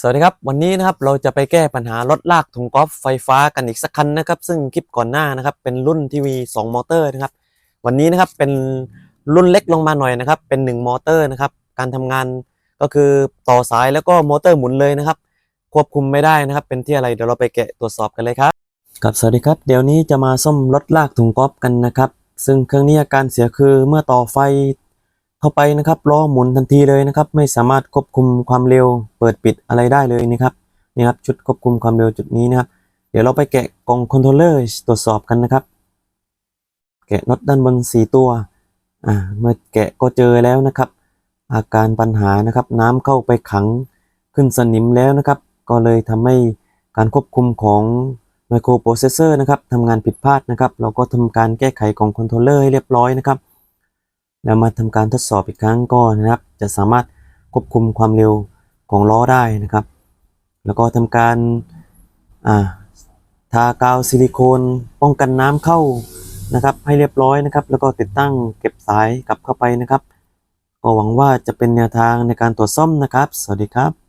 สวัสดีครับ วันนี้นะครับเราจะไปแก้ปัญหารถลากถุงกอล์ฟไฟฟ้ากันอีกสักคันนะครับ ซึ่งคลิปก่อนหน้านะครับ เป็นรุ่นทีวี2มอเตอร์นะครับ วันนี้นะครับเป็นรุ่นเล็กลงมาหน่อยนะครับ เป็น 1 มอเตอร์นะครับ การทำงานก็คือต่อสายแล้วก็มอเตอร์หมุนเลยนะครับ ควบคุมไม่ได้นะครับ เป็นที่อะไรเดี๋ยวเราไปแกะตรวจสอบกันเลยครับครับสวัสดีครับ เดี๋ยวนี้จะมาซ่อมรถลากถุงกอล์ฟกันนะครับ ซึ่งเครื่องนี้อาการเสียคือเมื่อต่อไฟ เข้าไปนะครับล้อหมุนทันทีเลยนะครับ ไม่สามารถควบคุมความเร็ว เปิดปิดอะไรได้เลยนะครับนี่ครับชุดควบคุมความเร็วจุดนี้นะครับ เดี๋ยวเราไปแกะกล่องคอนโทรลเลอร์ตรวจสอบกันนะครับ แกะน็อตด้านบนสีตัวอ่าเมื่อแกะก็เจอแล้วนะครับ อาการปัญหานะครับ น้ำเข้าไปขังขึ้นสนิมแล้วนะครับ ก็เลยทำให้การควบคุมของไมโครโปรเซสเซอร์นะครับทำงานผิดพลาดนะครับ เราก็ทำการแก้ไขกล่องคอนโทรลเลอร์ให้เรียบร้อยนะครับ แล้วมาทำการทดสอบอีกครั้งก็นะครับ จะสามารถควบคุมความเร็วของล้อได้นะครับ แล้วก็ทำการาทากาวซิลิโคนป้องกันน้ำเข้านะครับ ให้เรียบร้อยนะครับ แล้วก็ติดตั้งเก็บสายกลับเข้าไปนะครับ ก็หวังว่าจะเป็นแนวทางในการตรวจซ่อมนะครับ สวัสดีครับ